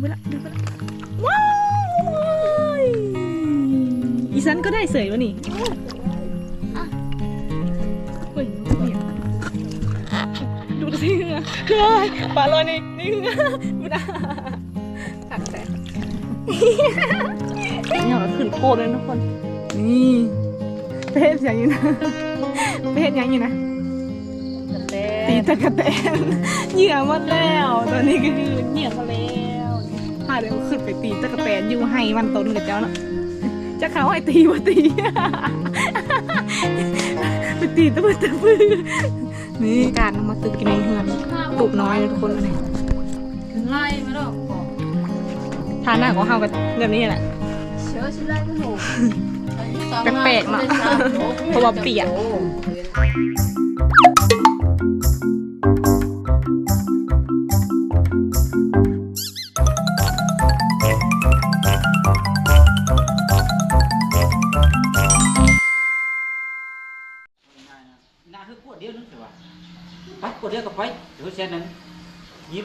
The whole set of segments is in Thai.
เวลาเดี๋ยวเวลาว้าวอีสันก็ได้เสยวะนี่อะเฮ้ยเนี่ยดูสิเหงือเฮ้ยปลาลอยในในเหงือบุดาตักแต่เนี่ยเราขึ้นโคตรเลยทุกคน นี่เพศอย่างนี้นะเพศอย่างนี้นะตีตะกะแตนเหยื่อหมดแล้ว ตอนนี้ก็คือเหยื่อมาแล้วพา เดี๋ยวขึ้นไปตีตะกะแตนอยู่ให้มันต้นกับเจ้าเนาะจะเขาให้ตีมาตีไปตีตะมือตะมือนี่การเอามาตึกกินในเฮือนตูบน้อยเลยทุกคนเลยไล่มาดอกบอกทานหน้าของเขากันแบบนี้แหละเชื้อชิ้นไล่ก็ถูกแปลกๆเนอะเพราะว่าเปียก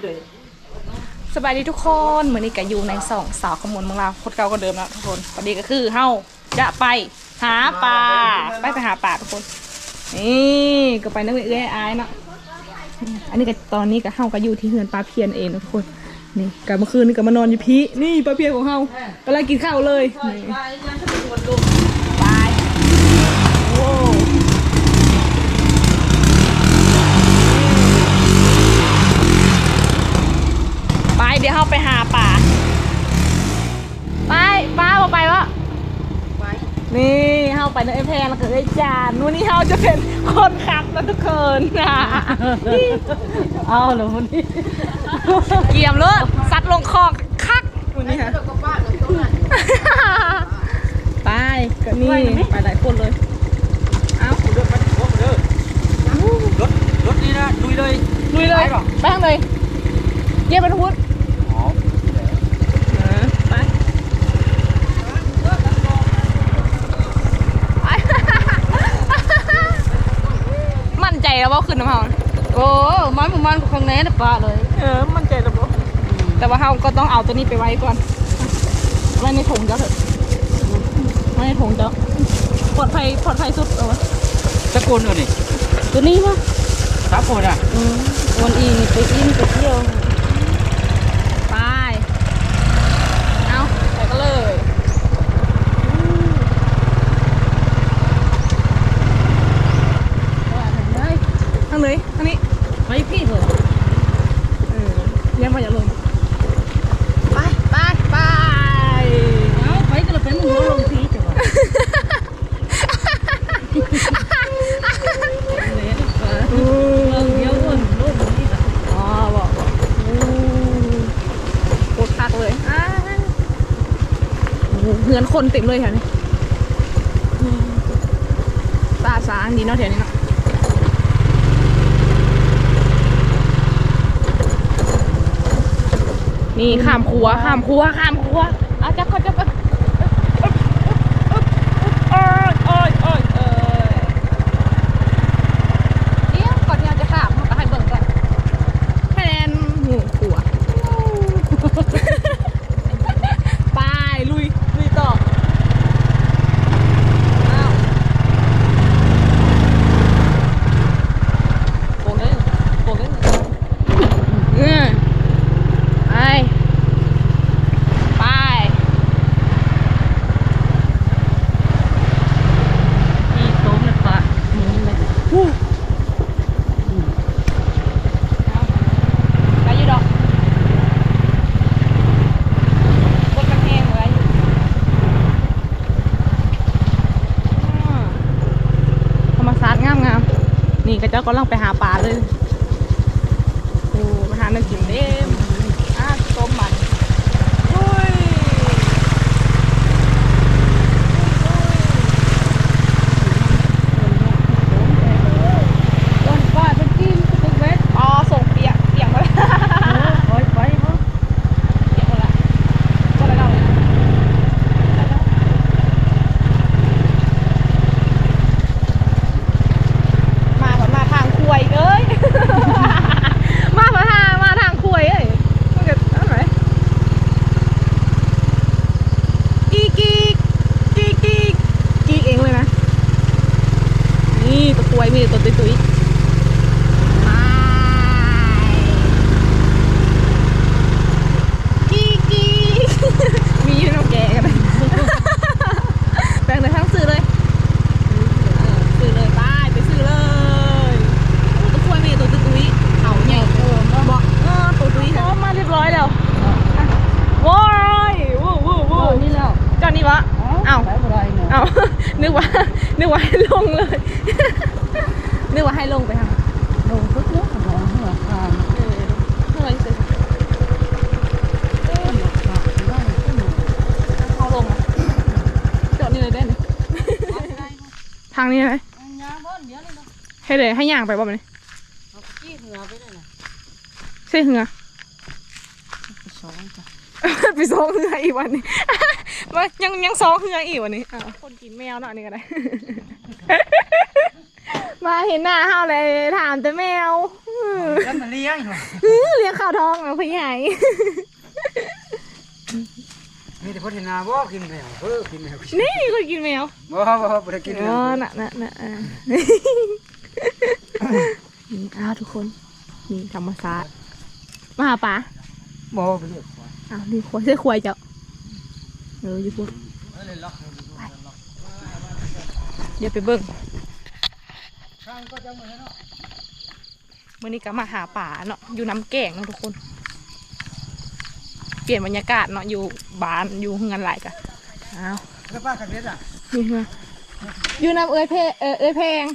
เลยสบายดีทุกคนเหมือนนี้ก็อยู่ในสองสาวขมวลของเราโคตรเก่าก็เดิมแล้วทุกคนตอนนี้ก็คือเฮาจะไปหาปลาไปไปหาปลาทุกคนนี่ก็ไปนักเอื้อยอายเนาะอันนี้ก็ตอนนี้ก็เฮาก็อยู่ที่เฮือนปลาเพียนเองทุกคนนี่ก็เมื่อคืนนี่ก็มานอนอยู่พี่นี่ปลาเพียนของเฮากำลังกินข้าวเลยนี่ไปโอ้ ไปเดี๋ยวเฮาไปหาปลาไปป้าบอกไปวะนี่เฮาไปในไอแพนแล้วก็ไอ้จานวันนี้เฮาจะเป็นคนขับนะทุกคนนะเอาเหรอวันนี้เกี่ยมเลยซัดลงคอคักวันนี้ฮะไปก็นี่ไปหลายคนเลยเอ้าเดินไปโอ้เดินรถรถนี่นะลุยเลยลุยเลยไปเปล่าไปทางเลยเยี่ยมไปทุกคน อ๋อ ไปมั่นใจ แล้วว่าขึ้นน้ำเฮาโอ้มันมันมันข้างในนะปลาเลย เออ มั่นใจแล้วบ่แต่ว่าเฮาก็ต้องเอาตัวนี้ไปไว้ก่อนไว้ในถุงเจ้าเถอะไว้ในถุงเจ้าปลอดภัยปลอดภัยสุดเอาวะตะโกนเลยนี่ตัวนี้มั้งสามคนอะวันอีไปกินไปเที่ยว ไป เอาไปก็เลยทางเลยทางนี้ ไปพี่เถอะ เออเลี้ยงมาอย่าลง ไปไปไป เอาไปก็เลยเป็นหัวลงทีจ้ะวะเลยนะปลาเออเดี๋ยวอ้วนโลกนี้ค่ะ อ๋อบอกบอกโอ้โคตรคักเลยอ้าวโอ้โหเหือน คนเต็มเลยแถวนี้ตาสางดีเนาะแถวนี้เนาะนี่ข้ามครัวข้ามครัวข้ามครัวอาจับก่อนจับก่อนเอ้ยเอ้ยเอ้ยเอ้ยเดี๋ยวก่อนที่เราจะข้ามเราก็ให้เบิ่งก่อนคะแนนหมู่ครัวไปลุยลุยต่ออ้าวโกงเลยโกงเลยเออ ไป ไป ที่โต๊ะนะปลาหมุนเลย ไปอยู่ดอกบนกระแพงไว้อ่าธรรมศาสตร์งามงาม แล้วก็ลองไปหาปลาเลย โอ้ไปหาเนื้อกินเด้มอะต้มมันอุ้ย ต้นปลาเป็นกินทุกเม็ด อ๋อส่งเปียกเปียกหมดแล้ว ไปไปเนาะ เปียกหมดแล้วหมดแล้วมาก่อนมาทางควยเอ้ย อ้าว ไปบ่ได้ เอ้านึกว่า นึกว่าให้ลงเลย นึกว่าให้ลงไปทางลงปึ๊กเนาะบ่หัวข้างเออเฮ้ยเสร็จต้นหมากหมาได้ต้นหมากเขาลงอะจอดนี่เลยได้ไหมทางนี้ไหมยางบ่เดี๋ยวนี่เนาะให้เลยให้ย่างไปบ่มันนี่เอาจี้เหงือไปได้น่ะใช่เหือสองจ้ะไปซ้องเหืออีกวันนี้ มายังยังซ้องเหืออีกวันนี้อ้าวคนกินแมวเนาะอันนี่ก็ได้ มาเห็นหน้าเฮาเลยถามแต่แมวอื้อแล้วมันเลี้ยงเหรออื้อเลี้ยงข้าวทองเอาพี่ใหญ่ มีแต่คนเห็นหนาบ่กินแมวเออกินแมวนี่คนกินแมวบ่บ่บ่ได้กินแมอ๋อวน่ะน่ะน่ะอ่านี่อ้าวทุกคนนี่ธรรมศาสตร์มาหาปลาบ่ไปเรียกอ้าวนี่ควายใช่ควายเจ้า เอออยู่พูดเดี๋ยวไปเบิ่งมื่อนี้ก็มาหาป่าเนาะอยู่น้ำแกงเนาะทุกคน เปลี่ยนบรรยากาศเนาะอยู่บ้านอยู่เฮือนหลายกันอ้าวแล้วป้าขัดเบ็ดอะนี่เฮืออยู่น้ำเอ้ยเพเออเอ้ยแพง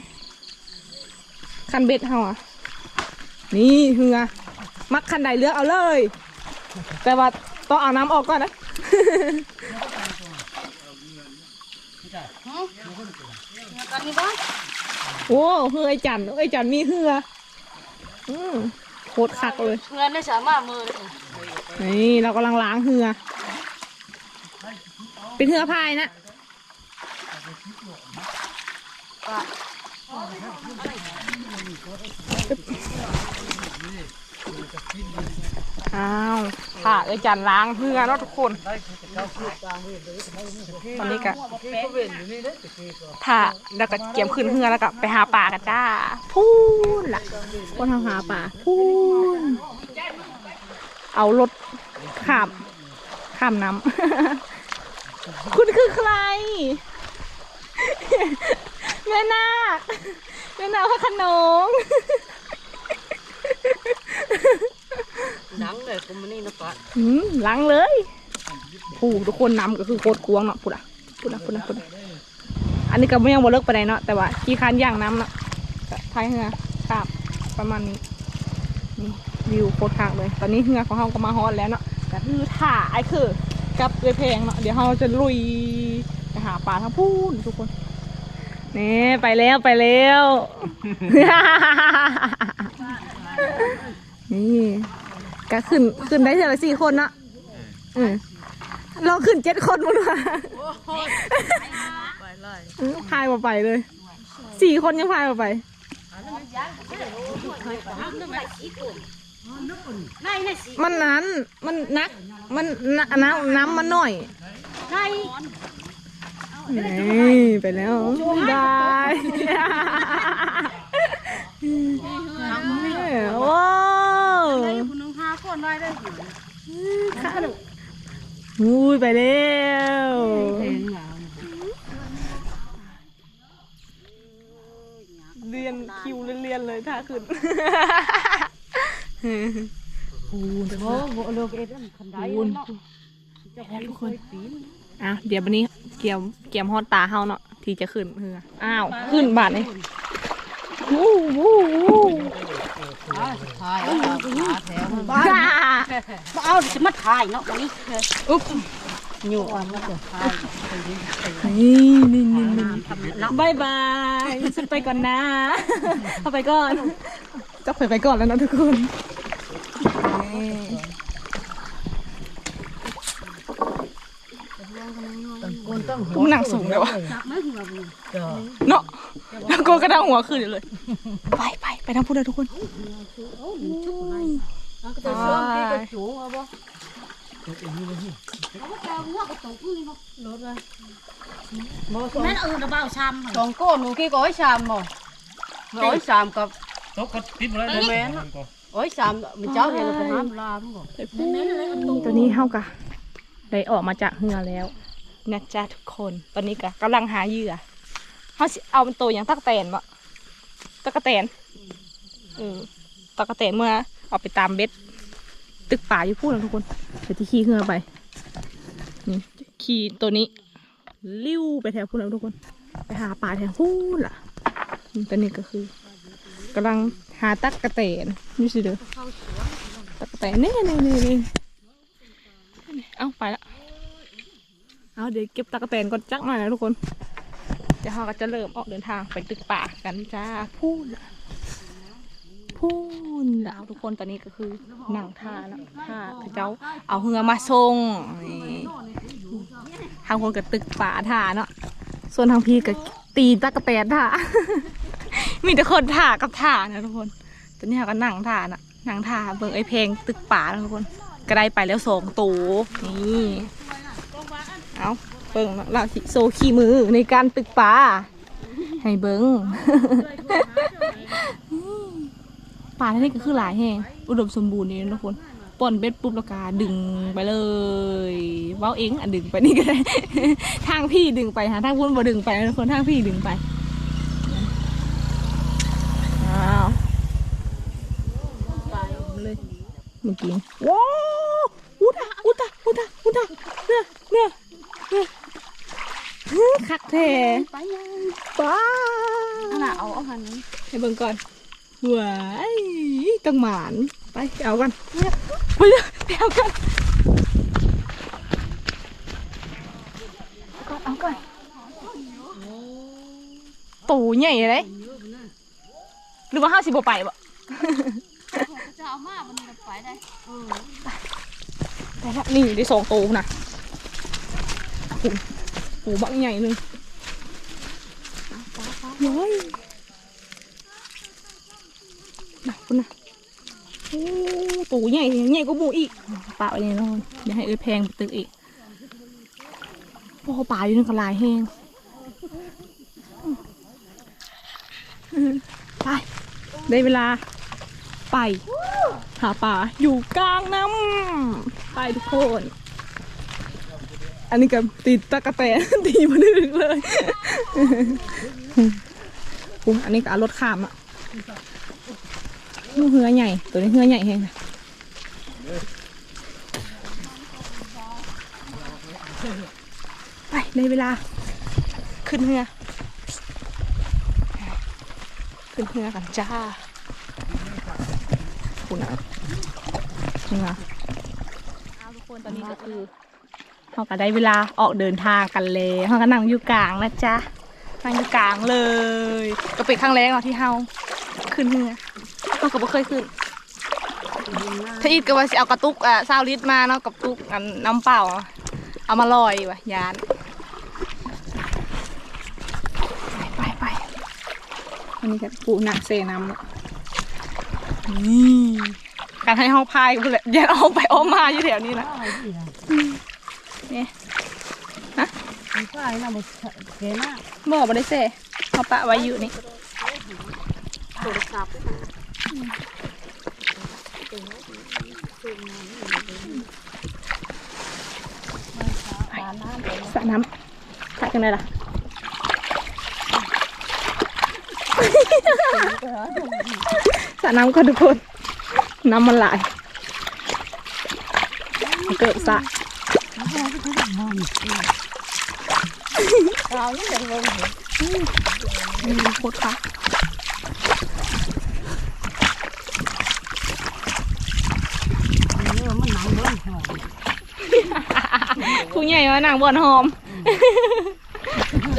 คันเบ็ดเฮาอะนี่เฮือมักคันใดเลือกเอาเลย แต่ว่าต้องเอาน้ำออกก่อนนะ กันนี่บ่โอ้เฮือไอจันไอจันมีเฮืออืมโคตรคักเลย เงินได้สามารถมือเลยนี่เรากำลังล้างเฮือ เป็นเฮือพายนะอ้าว ผ่าไอจันล้างเฮือเนาะทุกคน ตอนนี้ก็ถ้าแล้วก็เกียมขึ้นเฮือแล้วก็ไปหาปลากันจ้า พูนล่ะคนทางหาปลาพูนเอารถข้ามข้ามน้ำ คุณคือใคร แม่นาคแม่นาคพระขนง หนังเลยกูมันนี่นะปะอืมล้างเลยผู้ทุกคนนำก็คือโคตรกวงเนาะพูดอะพูดอะพูดอะพูดอะอันนี้ก็ไม่ยังบ่เลิกไปไหนเนาะแต่ว่าขี้คันย่างน้ำเนาะท้ายเหือครับประมาณนี้นี่วิวโคตรคักเลย ตอนนี้เหือของเราก็มาฮอตแล้วเนาะแต่คือถ่าไอ้คือกับเรือเพงเนาะเดี๋ยวเราจะลุยไปหาปลาทั้งพูนทุกคนนี่ไปแล้วไปแล้วนี่ ก็ขึ้นขึ้นได้เท่าไหร่สี่คนเนาะอืมลองขึ้นเจ็ดคนมั้งวะไปเลยอืมพายมาไปเลยสี่คนยังพายมาไปในในสิมันนั้นมันนัก มันนน้ำน้ำมันหน่อยในนี่ไปแล้วได้ว้าว คุณน้องห้าคนได้ได้สิอุ้ยไปแล้วเพลงหนาวเรียนคิวเรียนๆเลยถ้าขึ้นโอ้โหโบโลกเอ็ดคันไดเนาะจะให้ทุกคนปีนอะเดี๋ยววันนี้เกี่ยมเกี่ยมฮอดตาเฮาเนาะที่จะขึ้นเฮืออ้าว ขึ้นบาทนี่ วู้วู้วู้ถ่ายแล้วขาแถวจ้าเอาจะมาถ่ายเนาะวันนี้อุ๊บอยู่อะมันจะถ่ายนี่นี่นี่นี่ทำเนาะบายบายฉันไปก่อนนะเอาไปก่อนจะไปไปก่อนแล้วนะทุกคน คนต้องกูหนังสูงเลยวะจับไม่หัวมึงเนาะแล้วกูก็ดังหัวขึ้นอยู่เลย ไปไปไปทางพูดเลยทุกคนเอาก็จะช่วงที่กระจูเอาบ่รถเลยแม่นเออกระเป๋าชามสองก้อนหนูกี่ก้อยชามบ่ร้อยชามกับตกก็ติดบ่ได้แม่นร้อยชามมันเจ้าเรียนไปห้ามลามบ่ตัวนี้เท่ากับ ได้ออกมาจากเหือแล้วนะจ๊ะทุกคนตอนนี้ก็กำลังหาเหยื่อเขาเอาเป็นตัวอย่างตักแตนบ่ตักแตนเออตักแตนเมื่อเอาไปตามเบ็ด ตึกป่าอยู่พูดนะทุกคนเดี๋ยวที่ขี่เหือไปนี่ขี่ตัวนี้ ลิ้วไปแถวพูนแล้วทุกคน ไปหาปลาแถวพูนล่ะตอนนี้ก็คือกำลังหาตักกะแตนนี่สิเด้อตักกะแตนนี่นี่นี่ เอ้าไปละเอาเดี๋ยวเก็บตักกะแตนก่อนจักหน่อยนะทุกคนเดี๋ยวเราก็จะเริ่มออกเดินทางไปตึกป่ากันจ้าพูนล่ะพูนล่ะทุกคนตอนนี้ก็คือนั่งท่าแล้วท่าพระเจ้าเอาเหือมาส่งนี่ทางคนกับตึกป่าท่าเนาะส่วนทางพี่ก็ตีตะกะแตนท่ามีแต่คนท่ากับท่านะทุกคนตอนนี้เราก็นั่งท่านะนั่งท่าเบิ่งไอ้เพลงตึกป่านะทุกคน ก็ได้ไปแล้วสองตูนี่เอาเบิ่งเราสิโซขี้มือในการตึกป่าให้เบิ่งป่าที่นี่ก็คือหลายแห่งอุดมสมบูรณ์นี่นะทุกคนป่นเบ็ดปุ๊บแล้วก็ดึงไปเลยเว้าเองอะดึงไปนี่ก็ได้ทางพี่ดึงไปหาทางพุ่นบ่ดึงไปนะทุกคนทางพี่ดึงไปอ้าวไปเลย เมื่อกี้ว้าวอุตะอุตะอุตะอุตะเนี่ยเนี่ยเนี่ยเฮ้ยคักแท้ไปยังป้าอันน่ะเอาเอาหันให้เบิ่งก่อนว้ายกังหมานไปไปเอากันไปเลยไปเอากันก่อนเอาก่อนตูใหญ่เลยหรือว่าห้าสิบไปบ่จะเอามา มันไปได้เออแต่ละนี่ได้สองตูนะปูปูบักใหญ่เลยเฮ้ยนะคุณนะโอ้ปูใหญ่ใหญ่ก็บูอีกปลาไปเลยนอนอย่าให้เอ้ยแพงไปตึกอีกโอ้ปลาอยู่ในกระลายแห้งอืมไป ได้เวลาไป หาปลาอยู่กลางน้ำไปทุกคน อันนี้กับตีตะกะแตนตีมาดึกเลยปุ๊มอันนี้ก็เอารถข้ามอะนี่เหือใหญ่ ตัวนี้เหือใหญ่แฮงไปในเวลา ขึ้นเหือขึ้นเหือกันจ้า คุณนะนี่นะเอาทุกคนตอนนี้ก็คือเราก็ได้เวลาออกเดินทางกันเลยเราก็นั่งอยู่กลางนะจ๊ะนั่งอยู่กลางเลย ก็เป็นครั้งแรกเนาะที่เฮาขึ้นเรือเราก็บ่เคยขึ้นถ้าอีกก็ว่าสิเอากระตุกอะซาวลิตรมาเนาะกระตุกอันน้ำเปล่า เอามาลอยว่ะยานไปไปไปอันนี้ก็ปูหนักเซน้ำเนาะนี่การให้ห้องพายกูเลยยันออกไปออกมาอยู่แถวนี้นะนี่ไปไปน่ะบ่เกน่ะบอกมาได้เซ่เอาปะไว้อยู่นี่โทรศัพท์สระน้ำถ่ายกันเลยล่ะ สระน้ำก็ทุกคน น้ำมันไหลเกิดสระเรานี่จะลงอืมโคตรค่ะเออมันหนังเบิ่งหอมผู้ใหญ่ว่านางบอนหอม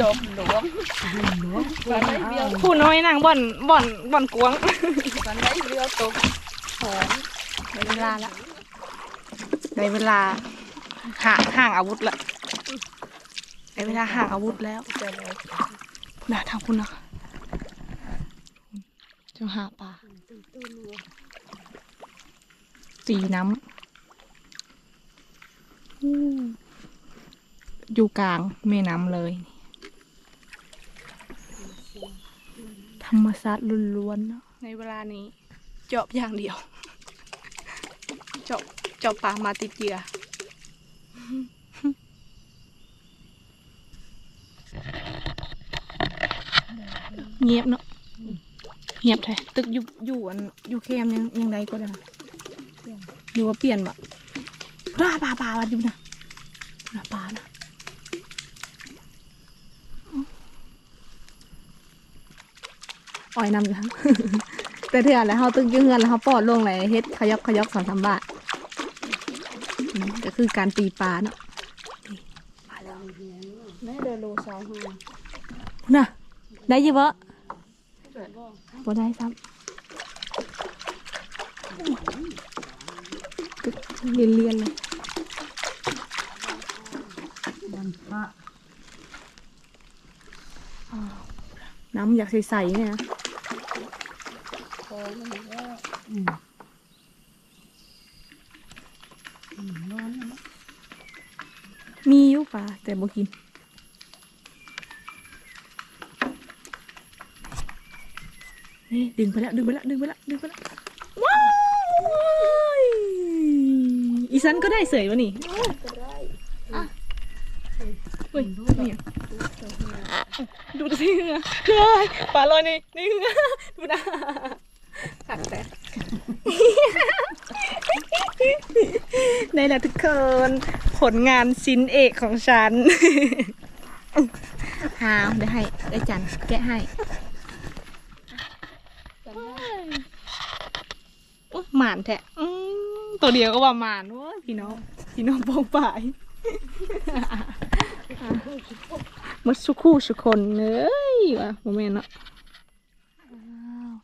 ดมดมดมวันได้เดียวผู้น้อยนางบ่อนบ่อนบ่อนกวง วันได้เดียวตกหอมได้เวลาละได้เวลาห่างห่างอาวุธละได้เวลาห่างอาวุธแล้วนะทางคุณนะจะหาปลาสีน้ำอยู่กลางแม่น้ำเลย ธรรมศาสตร์ล้วนๆเนอะ ในเวลานี้จอบอย่างเดียวจอบจอบปลามาติดเหยื่อเงียบเนาะเงียบแท้ตึกอยู่อยู่อันอยู่แคมยังยังไดก็ได้อยู่ว่าเปลี่ยนบ่ปลาปลาปลาวัดอยู่นะปลาปลานะอ้อยนำนง แต่เถื่อนแล้วเขาตึกอยืเงินแล้วเขาปอดลงเลยเฮ็ดขยอกขยอกสองสามบาทอืมก็คือการตีปลาเนาะแม่เดินโลสองห้าน่ะ ได้อยี่บ่บ่ได้ซ้ำตึกเรียนเรียนๆเลยดันพระน้ำอยากใสๆเนี่ยนะคอ มันก็อืมอืมร้อนนะมีอยู่ปลาแต่บ่กิน นี่ดึงไปแล้วดึงไปแล้วดึงไปแล้วดึงไปแล้วว้าวอีสันก็ได้เสยวะนี่เฮ้ยนี่อะดูสิเหงือเฮ้ยปลาลอยนี่นี่เหงือดูนะ ขัดแต่ในแหละทุกคน ผลงานชิ้นเอกของฉัน หาวเดี๋ยวให้ได้จันแกะให้อุ๊ยหมานแทะตัวเดียวก็ว่าหมานว้พี่น้อง พี่น้องปองป่ายหมดสุคู่สุคนเอ้ยวะโมเมนต์เนาะ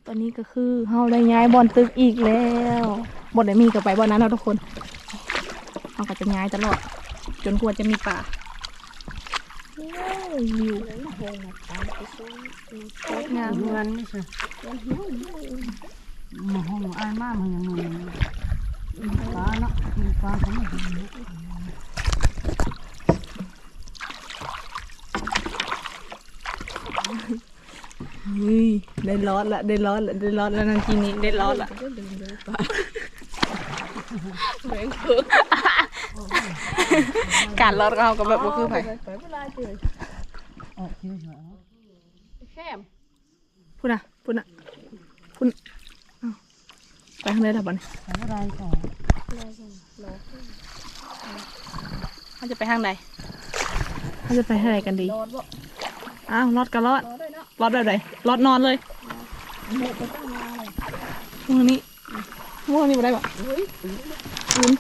ตอนนี้ก็คือเฮาได้ย้ายบอลตึกอีกแล้วบอลได้มีกับไปบอลนั้นเนาะทุกคนเฮาก็จะย้ายตลอด จนกว่าจะมีป่าโอ้ยวิวโคตรงามเงินไม่ใช่มาห้องอ้ายมากมันยังมึงฟ้าเนาะมีฟ้าเขาไม่เห็น เฮ้ ยได้ร้อนละได้ร้อนละได้ร้อนแล้วนันทีนี้ได้ร้อนละการร้อนของเราก็แบบว่าคือไผออกคิวเหรอพูดนะพูดนะพูดอ้าวไปข้างในหลับบ่เนี่ยแต่ว่าไรก่อนเขาจะไปทางใดเขาจะไปทางไหนกันดี อ้าวรอดก็รอดรอดแบบไหนรอดนอนเลยมื่อนี้มื่อนี้มาได้ปะอุ้น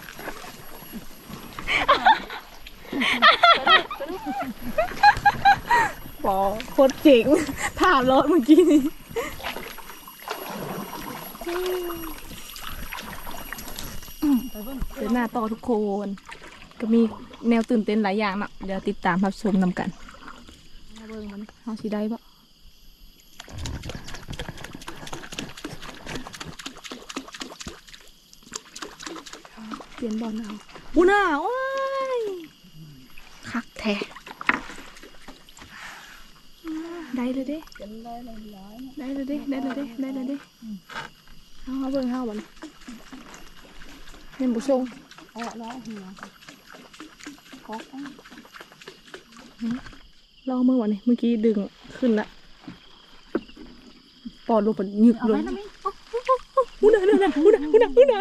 ปอโคตรเจ๋งผ่านรถเมื่อกี้นี้เดินหน้าต่อทุกคน ก็มีแนวตื่นเต้นหลายอย่างเนาะเดี๋ยวติดตามรับชมนำกัน เบิ่งมันเฮาสิได้บ่เปลี่ยนบอลเอาอูน่าโอ้ยคักแท้ได้เลยเด้ได้เลยด้ได้เลยเด้ได้เลยเด้ได้เลยเด้เอาเอาเบิ่งเฮาบ่นี่เห็นบุชงออแล้วหัว ลองมือวันนี้เมื่อกี้ดึงขึ้นละปอดลงไปหยึกเลยอุนาอุนาอุนาอุนาอุนา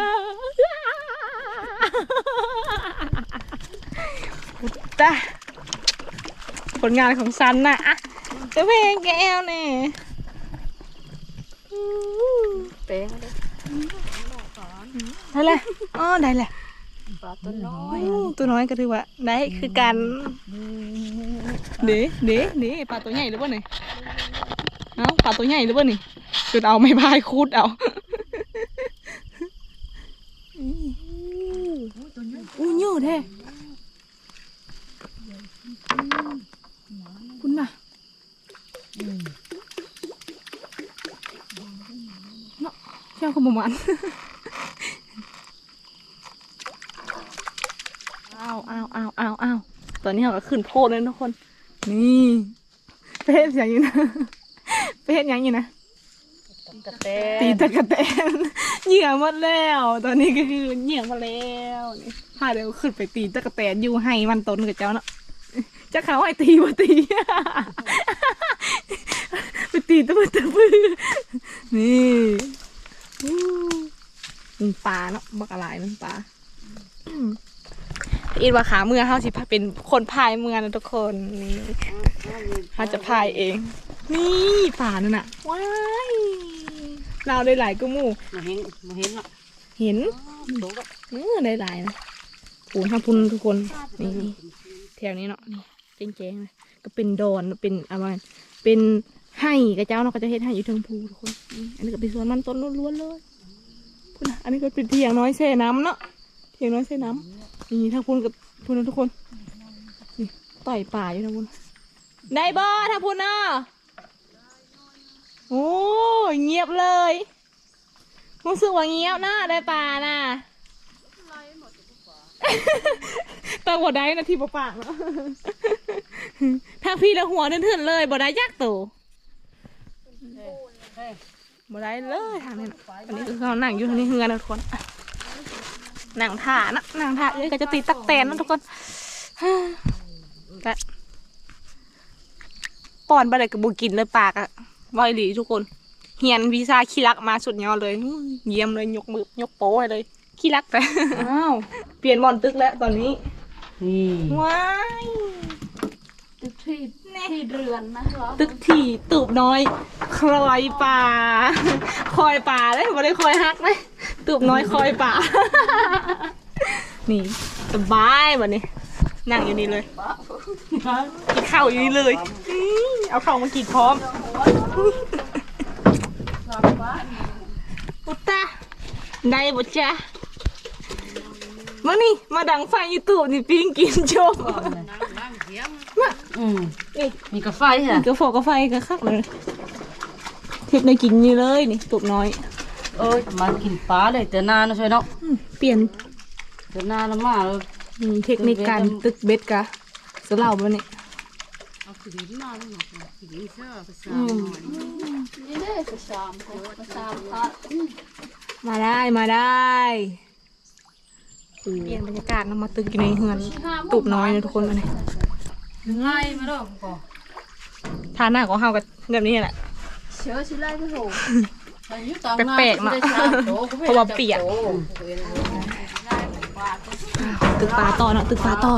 ตาผลงานของซันน่ะอะจะเพลงแก้วเนี่ยเป้งได้เลยอ๋อได้เลยปลาตัวน้อยอู้ตัวน้อยก็ถือว่าได้คือกัน เด้เด้เด้ปลาตัวใหญ่หรือเปล่าเนี่ยเอ้าปลาตัวใหญ่หรือเปล่านี่จุดเอาไม่พายคูดเอาอู้ยอะแท้คุณน่ะเนาะเจ้าขโมยมันอ้าวอ้าวอ้าวอ้าวอ้าวตอนนี้เราก็ขึ้นโพดเลยทุกคน นี่เป็ดอย่างนี้นะเป็ดอย่างนี้นะกระเตตีตะกะแตนเหยื่อหมดแล้ว ตอนนี้ก็คือเหยื่อหมาแล้วนี่พาเดี๋ยวขึ้นไปตีตะกะแตนอยู่ให้มันต้นกับเจ้าเนาะจะเขาให้ตีบ่ตี ไปตีตะมือตะมือนี่อู้มันปลาเนาะบักอะไรมันปลาอืม อีดว่าขาเมื่อเขาสิเป็นคนพายเมื่อนะทุกคนนี่เขาจะพายเอง นี่ป่านั่นน่ะว้ายเราได้หลายก็หมู่มาเห็นมาเห็นอะเห็นโตก็เออได้หลายนะปูนทางพุนทุกคนนี่นี่แถวนี้เนาะนี่เจ๊งๆเลยก็เป็นดอนเป็นอะไรเป็นไห่กระเจ้าเนาะก็จะเฮ็ดไห่อยู่เทิงภูทุกคนอืมอันนี้ก็เป็นสวนมันต้นล้วนๆเลยพูดนะอันนี้ก็เป็นเทียงน้อยเซ่น้ำเนาะเทียงน้อยเซ่น้ำ นี่ทางพุนกับพุนนะทุกคนนี่ต่อยป่าอยู่ทางพุนได้บ่ทางพุนเนาะโอ้ยเงียบเลยรู้สึกว่าเงียบนะได้ป่าน่ะตาหัวได้นะที่ปปากเนาะทางพี่แล้วหัวเถื่อนๆเลยบ่ได้ยักโตบ่ได้เลยทางนี้นะอันนี้คือเขานั่งอยู่ทางนี้คือกันนะทุกคน อะนั่งท่านะนั่งท่าเอ้ยก็จะตีตักแตนนะทุกคนแต่ป้อนบะไรกับบูกินเลยปากอะวอยหลีทุกคน เฮียนวีซ่าขี้รักมาสุดยอดเลยอื้อเยี่ยมเลยยกมือยกโป้ให้เลยขี้รักแต่อ้าวเปลี่ยนบอลตึกแล้วตอนนี้นี่ว้ายตึกที่ ที่เรือนนะเหรอตึกที่ตูบน้อยคอยป่า คอยป่าเลยไม่ได้คอยฮักเลยตูบน้อยคอยป่า นี่สบายวันนี้นั่งอยู่นี่เลยกินข้าวอยู่นี่เลย เอาข้าวมากินพร้อมอุตตาได้บจ้ะมานี่มาดังไฟยูทูบนี่ปิ้งกินชว์ อืมนี่มีกาแฟอะกาแฟกาแฟก็คักเลยเทปในกินนี่เลยนี่ตุบน้อย เอ้ยมากินปลาเลยแต่นานนะใช่เนาะอืมเปลี่ยนแต่นานแล้วมาแล้วอืมเทคนิคการตึกเบ็ดกะสลาวบ่เนี่ยอืมนี่ได้กระชามกระชามพัดมาได้มาได้เปลี่ยนบรรยากาศเรามาตึกอยู่ในเฮือนตุบน้อยนะทุกคนมาเนี่ย ง่ายมาแล้วก็ทานหน้าของเฮากันแบบนี้แหละ เชื้อชิไล่ก็โหแปลกๆเนาะเพราะว่าเปียกตึกปลาต่อเนาะตึกปลาต่อ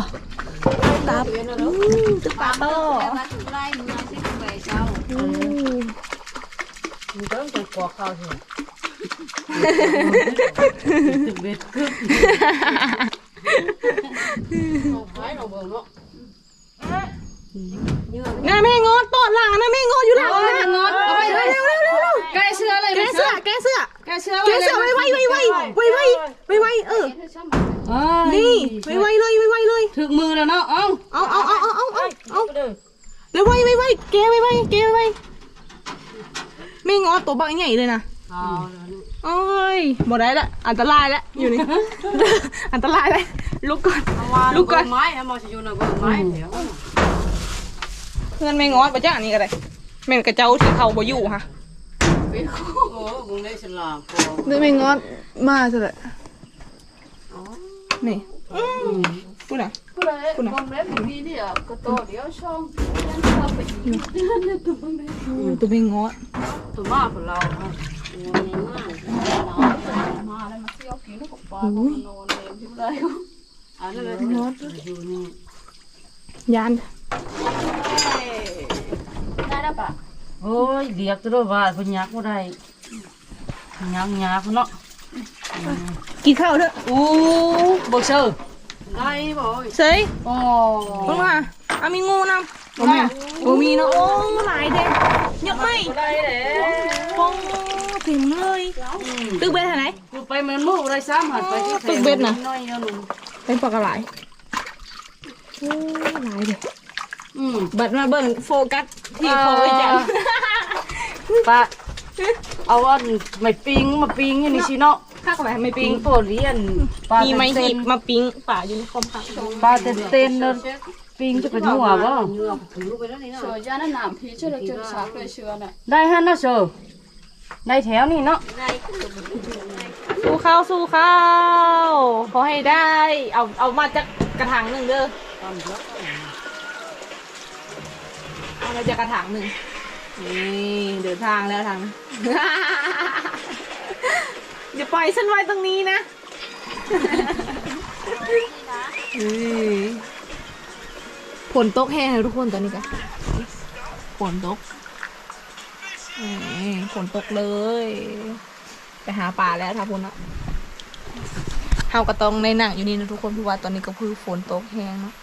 ตับอืมตึกปลาต่อมาถึงไล่มึงสิไปเจ้าอืมมีต้องไปกอกข้าวสิตึกเบ็ดกึ๊บ นาะน่าแม่งอตอดหลังนะแม่งออยู่หลังนะงอเอาไปเร็วเร็วเร็วเร็วแกเสื้ออะไรแกเสื้อแกเสื้อแกเสื้อแกเสื้อไวไวไวไวไวไวไวไวเออนี่ไวไวเลยไวไวเลยถึกมือแล้วเนาะเอาเอาเอาเอาเอาเอาเอาเอาเด้อแล้วไวไวไวแกไวไวแกไวไวแม่งอดตัวบักใหญ่เลยนะเอโอ้ยหมดได้ละอันตรายแล้วอยู่นี่อันตรายแล้วลุกก่อนลูกก่อนไม้อามาสิอยู่น่ะเบิ่งไม้เดี๋ยว เพื่อนแม่งอดปะจ้านี่ก็ได้แม่นกระเจ้าที่เขาบ่อยู่ฮะโอ้มึงได้ฉลามพอนี่แม่งอดมาซะเลยนี่พูดอะผู้ใดบนเล็บมีเนี่ยก็โตเดี๋ยวช่องยังเข้าไปอีกเนี่ยตัวมึงเนี่ยตัวแม่งอดตัวมาของเราเนาะมาแล้วมาเที่ยวกินกับปลาก็มานอนเล่นที่ไรอันนั้นเลยอยู่นี่ยาน ได้แล้วปะโอ้ยเรียกตัวว่าเพิ่นยักบ่ได้ยักยักเนาะกินข้าวเถอะอู้บ่เชื่อได้บ่เซ่ยโอ้ลงมาเอามีงูนำบ่มีบ่มีเนาะโอ้หลายเด้เยอะไหมได้แล้วโอ้ถึงเลยตึกเบ็ดไหนกูไปมันมู่ได้ซ้ำหัดไปที่ตึกเบ็ดน่ะน้อยเนาะลุงเป็นปลากระไหลโอ้หลายเด้อืม บัดมาเบิ่งโฟกัสที่คอไว้จังปะเอาอันไม่ปิงมาปิงอยู่นี่สิเนาะข้ากระไหลไม่ปิปิ้งงโปเลียนปลามีไม้เต้หีนบมาปิ้งป่าอยู่ในคอมพักปลาเต้นเต้นๆเนาะปิงจะเป็นหัวบ่เชื้อยาหน้าหนามพี่ช่วยเราเจอสากเลยเชื้อน่ะได้ฮะนะเชอได้แถวนี่เนาะสู้ข้าวสู้ข้าวขอให้ได้ เอาเอามาจากกระถางหนึ่งเด้อ เอามาจากกระถางหนึ่งนี่เดินทางแล้วทาง อย่าปล่อยฉันไว้ตรงนี้นะอืมฝนตกแห้งเลยทุกคนตอนนี้กันฝนตกฝนตกเลย ไปหาป่าแล้วท่าพุนนะเฮาก็ต้องในหนังอยู่นี่นะทุกคนพราะว่าตอนนี้ก็คือฝนตกแห้งเนาะ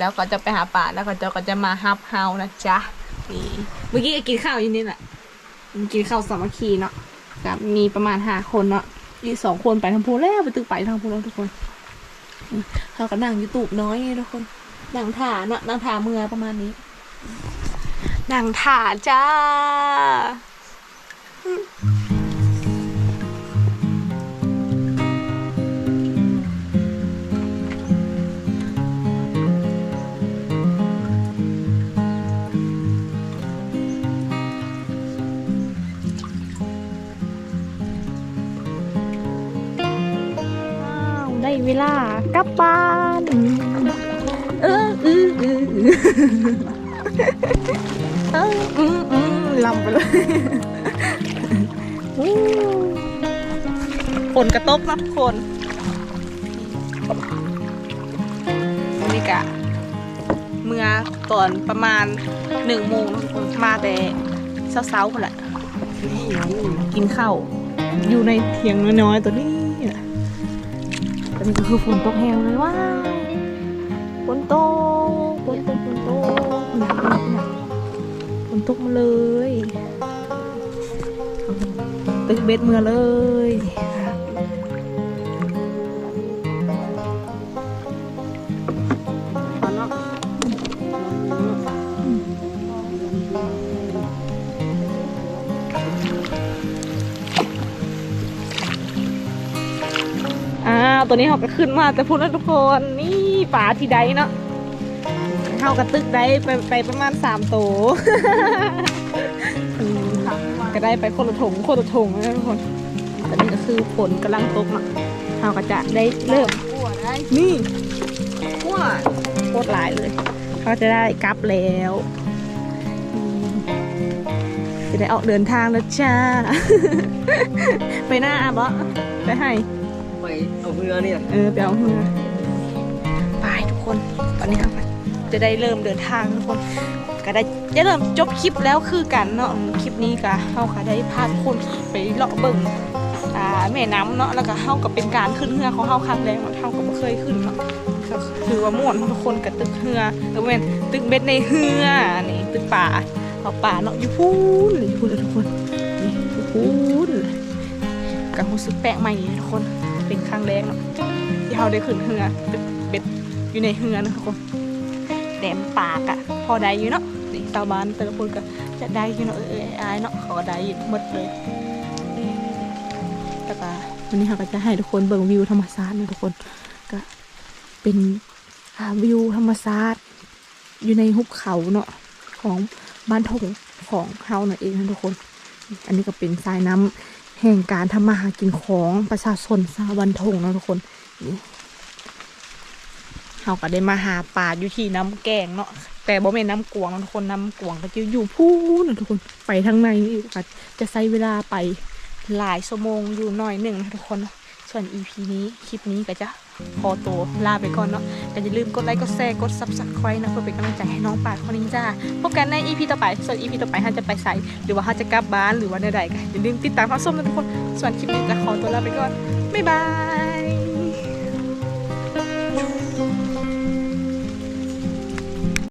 แล้วก็จะไปหาป่าแล้วก็จะก็จะมาฮับเฮานะจ๊ะนี่เมื่อกี้ก็กินข้าวอยู่นี่แหละกินข้าวสามัคคีเนาะกับมีประมาณห้าคนเนาะอีกสองคนไปทางพูแล้วไปตึกไปทางพูแล้วทุกคนเขาก็นั่งยู่ตูบน้อยทุกคนนั่งถ่าเนาะนั่งถ่าเมือประมาณนี้นั่งถ่าจ้า ได้เวลากลับบ้านเออเออเออเอออืมอืมลำไปเลยอู้ฝนกระตบนะทุกคนวันนี้กะเมื่อตอนประมาณหนึ่งโมงทุกคนมาแต่เช้าๆคนแหละกินข้าวอยู่ในเถียงน้อยๆตัวนี้น่ะ แต่นี่ก็คือฝนตกแหงเลยว้าฝนตกฝนตกฝนตกหนักหนักหนักฝนตกมาเลยตึกเบ็ดเมื่อเลย ตัวนี้เขาก็ขึ้นมาแต่พูดแล้วทุกคนนี่ป่าที่ใดเนาะเขากระตึกได้ไปไปประมาณสามโตวก็ได้ไปคนละถงคนละถงนะทุกคนตอนนี้ก็คือฝนกำลังตกเนาะเขาก็จะได้เริ่มปวดได้นี่ว้าโคตรหลายเลย เขาจะได้กลับแล้ว จะได้ออกเดินทางแล้วจ้า ไปหน้าอะบอไปให้ เรือนี่เออไปเอาเรือไปทุกคน ตอนนี้ครับจะได้เริ่มเดินทางทุกคน ก็ได้จะเริ่มจบคลิปแล้วคือกันเนาะคลิปนี้ก็เฮาค่ะได้พาทุกคนไปเลาะเบิ่งอ่าแม่น้ำเนาะแล้วก็เฮาก็เป็นการขึ้นเรือของเฮาครั้งแรกเนาะเฮาก็บ่เคยขึ้นเนาะก็คือว่าม่วนทุกคนกับตึกเรือเออแม่นตึกเบ็ดในเรือนี่ตึกป่าเอาป่าเนาะอยู่พูนอยู่พูนเลยทุกคนนี่อยู่พูนก็รู้สึกแปลกใหม่ทุกคน เป็นครั้งแรกเนาะที่เฮาได้ขึ้นเรือกเบ็ดอยู่ในเรือนะทุกคนแดมปากอะพอได้อยู่เนาะนี่ชาวบ้านแต่ละคนก็จะได้อยู่เนาะเออเอายเนาะเขาได้หมดเลยแล้วก็วันนี้เขาก็จะให้ทุกคนเบิ่งวิวธรรมชาตินะทุกคนก็เป็นวิวธรรมชาติอยู่ในหุบเขาเนาะของบ้านทงของเฮานั่นเองนะทุกคน อันนี้ก็เป็นสายน้ำ แห่งการทำมาหากินของประชาชนชาวบ้านทงนะทุกคนนี่เราก็ได้มาหาปลาอยู่ที่น้ำแกงเนาะแต่บ่แม่นน้ำกวงนะทุกคนน้ำกวงก็จะอยู่พูนนะทุกคนไปทางในนี่ก็จะใช้เวลาไปหลายชั่วโมงอยู่หน่อยหนึ่งนะทุกคน ส่วน EP นี้คลิปนี้ก็จะ ขอตัวลาไปก่อนเนาะก็อย่าลืมกดไลค์กดแชร์กด subscribe นะเพื่อเป็นกำลังใจให้น้องป่าคนนี้จ้าพบกันใน EP ต่อไปส่วน EP ต่อไปฮาจะไปใส่หรือว่าฮาจะกลับบ้านหรือว่าใดๆก็อย่าลืมติดตามรับชมนะทุกคนส่วนคลิปนี้จะขอตัวลาไปก่อนบ๊ายบาย